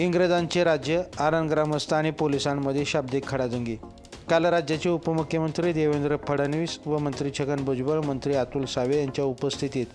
इंग्रजांचे राज्य आरण ग्रामस्थ आणि पोलिसांमध्ये शाब्दिक खडाजंगी. काल राज्याचे उपमुख्यमंत्री देवेंद्र फडणवीस व मंत्री छगन भुजबळ मंत्री अतुल सावे यांच्या उपस्थितीत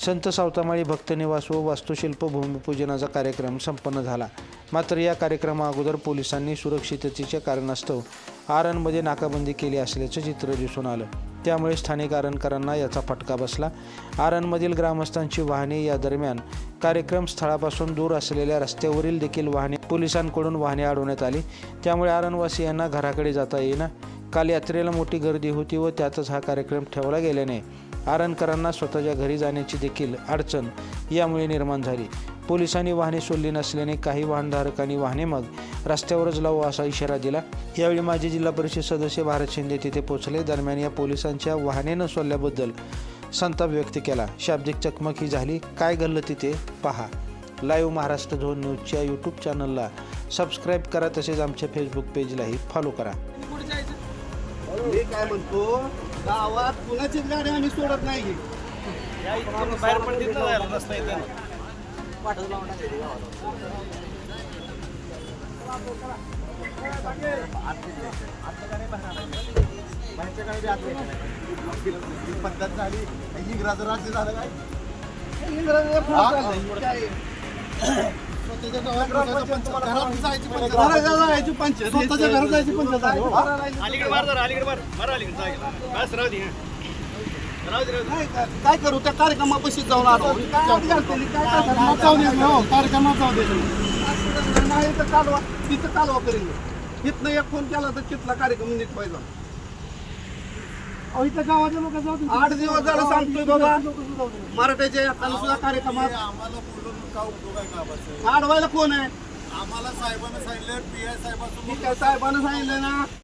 संत सावतामाळी भक्तनिवास व वास्तुशिल्प भूमिपूजनाचा कार्यक्रम संपन्न झाला. मात्र या कार्यक्रमा अगोदर पोलिसांनी सुरक्षिततेच्या कारणास्तव आरणमध्ये नाकाबंदी केली असल्याचं चित्र दिसून आलं. त्यामुळे स्थानिक आरणकरांना याचा फटका बसला. आरणमधील ग्रामस्थांची वाहने या दरम्यान कार्यक्रम स्थळापासून दूर असलेल्या रस्त्यावरील देखील वाहने पोलिसांकडून वाहने अडवण्यात आली. त्यामुळे आरणवासियांना घराकडे जाता येईना. काल यात्रेला मोठी गर्दी होती व त्यातच हा कार्यक्रम ठेवला गेल्याने आरणकरांना स्वतःच्या घरी जाण्याची देखील अडचण यामुळे निर्माण झाली. पोलिसांनी वाहने सोडली नसल्याने काही वाहनधारकांनी वाहने मग रस्त्यावरच लावू असा इशारा दिला. यावेळी माजी जिल्हा परिषद सदस्य भारत शिंदे तिथे पोहोचले. दरम्यान या पोलिसांच्या वाहने न सोडल्याबद्दल संताप व्यक्त केला. शाब्दिक चकमक ही झाली. काय घडलं तिथे पहा. लाईव्ह महाराष्ट्र झोन न्यूजच्या यूट्यूब चॅनलला सबस्क्राईब करा. तसेच आमच्या फेसबुक पेजलाही फॉलो करा. मी काय म्हणतो गावात कुणाचीच गाडी आम्ही सोडत नाही. बाहेर पण तिथं रस्ता येते पद्धत झाली इंग्रज राज्य झालं काय काय? जायची पंचायत. स्वतःच्या घरात जायची पंचायत काय- करू? त्या कार्यक्रमापाशी जाऊन आलो कार्यक्रमात जाऊ दे. जाऊ दे नाही तर कालवा तिथं कालवा करेल इथनं एक फोन केला तर तिथला कार्यक्रम नीट पाहिजे. इथं गावाच्या लोक आठ दिवस झालं सांगतोय बाबा मराठ्याच्या सुद्धा कार्यक्रमात. आम्हाला बोलून का उपयोग आहे का बस अडवायला कोण आहे? आम्हाला साहेबांना सांगितलं पी आय आहे साहेबांना सांगितलं ना.